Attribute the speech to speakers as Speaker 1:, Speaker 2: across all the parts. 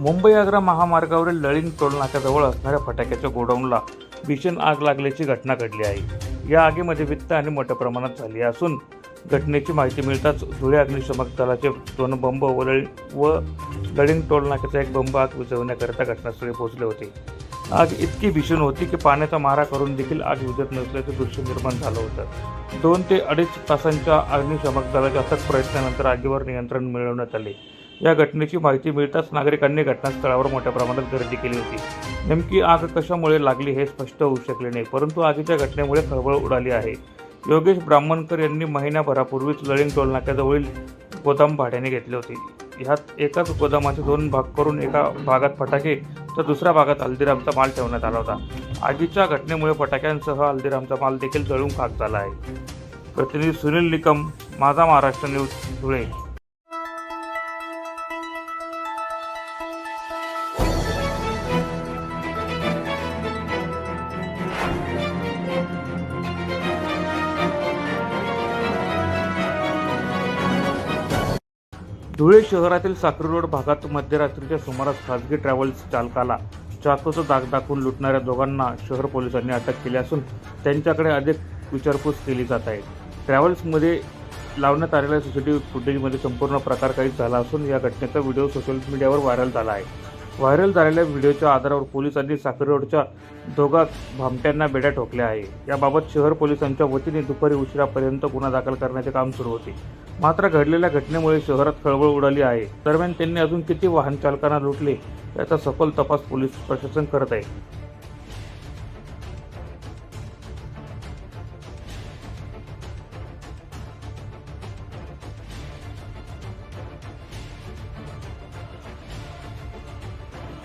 Speaker 1: मुंबई आग्रा महामार्गावरील लळिंग टोलनाक्याजवळ असणाऱ्या फटाक्याच्या गोडाऊनला भीषण आग लागल्याची घटना घडली आहे. या आगीमध्ये वित्त आणि मोठ्या प्रमाणात झाली असून घटनेची माहिती मिळताच धुळे अग्निशमक दलाचे दोन बंब वलळी व लळिंग टोलनाक्याचा एक बंब आग विझवण्याकरिता घटनास्थळी पोहोचले होते. आग इतकी भीषण होती की पाण्याचा मारा करून देखील आग विझत नसल्याचं दृश्य निर्माण झालं होतं. दोन ते अडीच तासांच्या अग्निशमक दलाच्या अथक प्रयत्नानंतर आगीवर नियंत्रण मिळवण्यात आले. या घटनेची माहिती मिळताच नागरिकांनी घटनास्थळावर मोठ्या प्रमाणात गर्दी केली होती. नेमकी आग कशामुळे लागली हे स्पष्ट होऊ शकले नाही परंतु आगीच्या घटनेमुळे खळबळ उडाली आहे. योगेश ब्राह्मणकर यांनी महिन्याभरापूर्वीच लळिंग टोलनाक्याजवळील गोदाम भाड्याने घेतले होते. ह्यात एकाच गोदामाचे दोन भाग करून एका भागात फटाके तर दुसऱ्या भागात हल्दीरामचा माल ठेवण्यात आला होता. आगीच्या घटनेमुळे फटाक्यांसह हल्दीरामचा माल देखील जळून खाक झाला आहे. प्रतिनिधी सुनील निकम माझा महाराष्ट्र न्यूज धुळे. धुळे शहरातील साखरी रोड भागात मध्यरात्रीच्या सुमारास खासगी ट्रॅव्हल्स चालकाला चाकूचा दाग दाखवून लुटणाऱ्या दोघांना शहर पोलिसांनी अटक केली असून त्यांच्याकडे अधिक विचारपूस केली जात आहे. ट्रॅव्हल्समध्ये लावण्यात आलेल्या सीसीटीव्ही फुटेजमध्ये संपूर्ण प्रकार काही झाला असून या घटनेचा व्हिडिओ सोशल मीडियावर व्हायरल झाला आहे. व्हायरल झालेल्या व्हिडिओच्या आधारावर पोलिसांनी साखरी रोडच्या दोघा भामट्यांना बेड्या ठोकल्या आहे. याबाबत शहर पोलिसांच्या वतीने दुपारी उशिरापर्यंत गुन्हा दाखल करण्याचे काम सुरू होते. मात्र घडलेल्या घटनेमुळे शहरात खळबळ उडाली आहे. दरम्यान त्यांनी अजून किती वाहन चालकांना लुटले याचा सखोल तपास पोलीस प्रशासन करत आहे.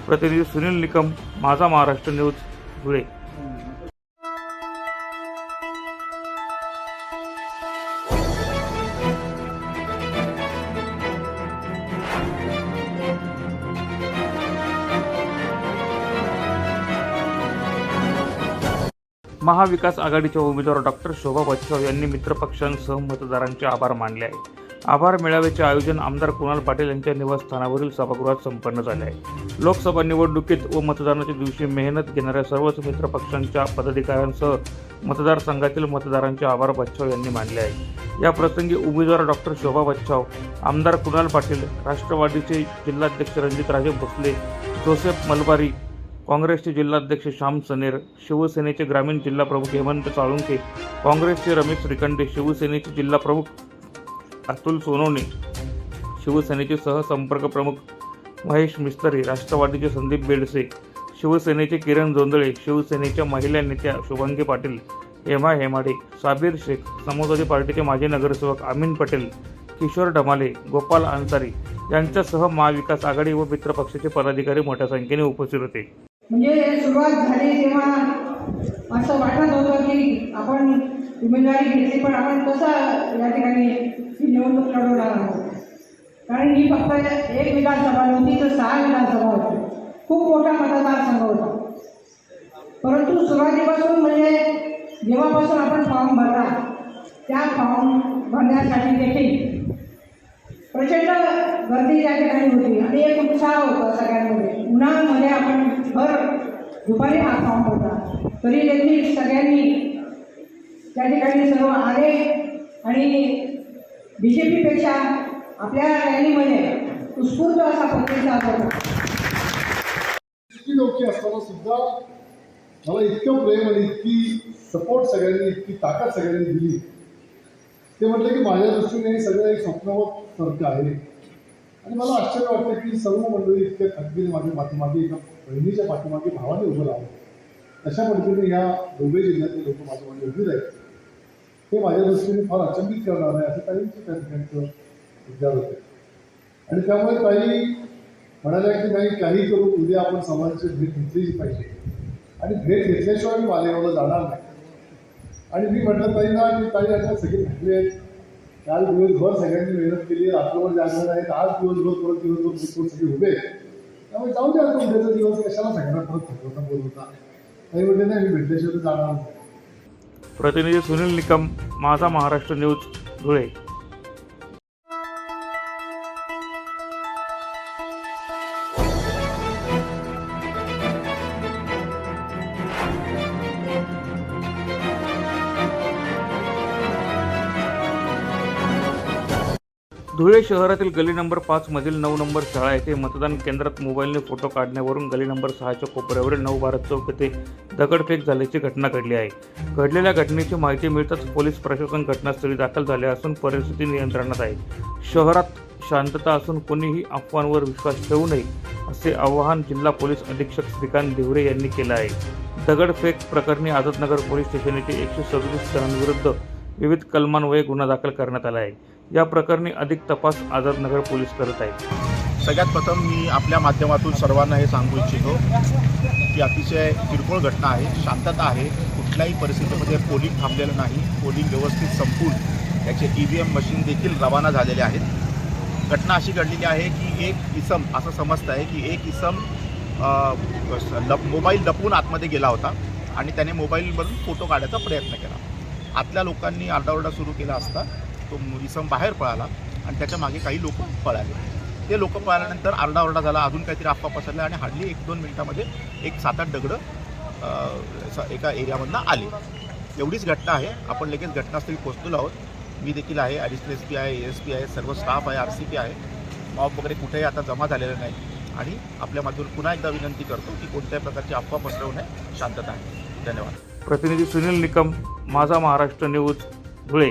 Speaker 1: प्रतिनिधी सुनील निकम माझा महाराष्ट्र न्यूज धुळे. महाविकास आघाडीच्या उमेदवार डॉक्टर शोभा बच्छाव यांनी मित्रपक्षांसह मतदारांचे आभार मानले आहे आभार मेळाव्याचे आयोजन आमदार कुणाल पाटील यांच्या निवासस्थानावरील सभागृहात संपन्न झाले आहे. लोकसभा निवडणुकीत व मतदानाच्या दिवशी मेहनत घेणाऱ्या सर्वच मित्रपक्षांच्या पदाधिकाऱ्यांसह मतदारसंघातील मतदारांचे आभार बच्छाव यांनी मानले आहे या प्रसंगी उमेदवार डॉक्टर शोभा बच्छाव आमदार कुणाल पाटील राष्ट्रवादीचे जिल्हाध्यक्ष रणजितराजे भोसले जोसेफ मलबारी काँग्रेसचे जिल्हाध्यक्ष श्याम सनेर शिवसेनेचे ग्रामीण जिल्हा प्रमुख हेमंत साळुंके काँग्रेसचे रमेश श्रीखंडे शिवसेनेचे जिल्हा प्रमुख अतुल सोनवणे शिवसेनेचे सहसंपर्क प्रमुख महेश मिस्तरी राष्ट्रवादीचे संदीप बेडसे शिवसेनेचे किरण जोंधळे शिवसेनेच्या महिला नेत्या शुभांगी पाटील हेमा हेमाडे साबीर शेख समाजवादी पार्टीचे माजी नगरसेवक अमीन पटेल किशोर ढमाले गोपाल अन्सारी यांच्यासह महाविकास आघाडी व मित्रपक्षाचे पदाधिकारी मोठ्या संख्येने उपस्थित होते.
Speaker 2: म्हणजे सुरुवात झाली तेव्हा असं वाटत होतं की आपण उमेदवारी घेतली पण आपण कसं या ठिकाणी ही निवडणूक लढवणार आहोत? कारण ही फक्त एक विधानसभा नव्हती तर सहा विधानसभा होती खूप मोठा मतदारसंघ होता. परंतु सुरुवातीपासून म्हणजे जेव्हापासून आपण फॉर्म भरला त्या फॉर्म भरण्यासाठी देखील प्रचंड गर्दी त्या ठिकाणी होती. आणि एक उत्साह होता सगळ्यांमध्ये. उन्हामध्ये आपण भर दुपारी हा फॉर्म होता तरी देखील सगळ्यांनी त्या ठिकाणी सर्व आले आणि बी जे पीपेक्षा आपल्या रॅलीमध्ये उत्स्फूर्त असा प्रतिसाद होता.
Speaker 3: इतकी असताना सुद्धा मला इतकं प्रेम आणि इतकी सपोर्ट सगळ्यांनी इतकी ताकद सगळ्यांनी दिली. ते म्हटलं की माझ्या दृष्टीने हे सगळं एक स्वप्नवत सारखं आहे. आणि मला आश्चर्य वाटतं की सर्व मंडळी इतक्या खंबीर माझ्या पाठीमागे एका बहिणीच्या पाठीमागे भावाने उभं राहलं अशा पद्धतीने ह्या दोघे जिल्ह्यातले लोक माझ्या मागे उभी राहील. हे माझ्या दृष्टीने फार अचंबित करणार आहे असं काहींचं त्या ठिकाणचं विचार होते आणि त्यामुळे काही म्हणाल्या की नाही काही करून उद्या आपण समाजाची भेट घेतलीच पाहिजे. आणि भेट घेतल्याशिवाय मी मालेगावला जाणार नाही. आणि मी म्हटलं ताईंना की ताई आता सगळे भेटले आहेत. काल दिवसभर सगळ्यांनी मेहनत केली रात्रभर जागणार आहेत. आज दिवसभर परत दिवसभर भरपूर सगळे उभे त्यामुळे जाऊ द्या आता उद्याचा दिवस कशाला सगळ्यांना परत थकवता बोलवता ताई म्हटले नाही मी भेटल्याशिवाय जाणार
Speaker 1: प्रतिनिधी सुनील निकम माझा महाराष्ट्र न्यूज धुळे. धुळे शहरातील गली नंबर पाच मधील नऊ नंबर शाळा येथे मतदान केंद्रात मोबाईलने फोटो काढण्यावरून गली नंबर सहाच्या कोपऱ्यावरील नऊ भारत चौक येथे दगडफेक झाल्याची घटना घडली आहे. घडलेल्या घटनेची माहिती मिळताच पोलीस प्रशासन घटनास्थळी दाखल झाले असून परिस्थिती नियंत्रणात आहे. शहरात शांतता असून कोणीही अफवांवर विश्वास ठेवू नये असे आवाहन जिल्हा पोलीस अधीक्षक श्रीकांत धिवरे यांनी केलं आहे. दगडफेक प्रकरणी आझादनगर पोलीस स्टेशन येथे एकशे सदतीस जणांविरुद्ध विविध कलमान्वये गुन्हा दाखल करण्यात आला आहे. या प्रकरणी अधिक तपास आझादनगर पोलीस करत आहेत.
Speaker 4: सगळ्यात प्रथम मी आपल्या माध्यमातून सर्वांना हे सांगू इच्छितो की अतिशय किरकोळ घटना आहे शांतता आहे. कुठल्याही परिस्थितीमध्ये पोलिंग थांबलेलं नाही. पोलिंग व्यवस्थित संपून त्याचे ई व्ही एम मशीन देखील रवाना झालेले आहेत. घटना अशी घडलेली आहे की एक इसम असं समजतं आहे की एक इसम लप मोबाईल लपवून आतमध्ये गेला होता आणि त्याने मोबाईलवरून फोटो काढायचा प्रयत्न केला. आतल्या लोकांनी आरडाओरडा सुरू केला असता. तो इसम बाहेर पळाला आणि त्याच्यामागे काही लोक पळाले. ते लोक पळाल्यानंतर आरडाओरडा झाला अजून काहीतरी अफवा पसरल्या आणि हार्डली एक दोन मिनिटामध्ये एक सात आठ दगडं एका एरियामधनं आली. एवढीच घटना आहे. आपण लगेच घटनास्थळी पोहोचलेलो आहोत. मी देखील आहे ॲडिशनल एस पी आहे एस पी आहे सर्व स्टाफ आहे आर सी पी आहे. मॉब वगैरे कुठेही आता जमा झालेलं नाही. आणि आपल्या माध्यमातून पुन्हा एकदा विनंती करतो की कोणत्याही प्रकारची अफवा पसरवू नये. शांतता आहे. धन्यवाद.
Speaker 1: प्रतिनिधी सुनील निकम माझा महाराष्ट्र न्यूज धुळे.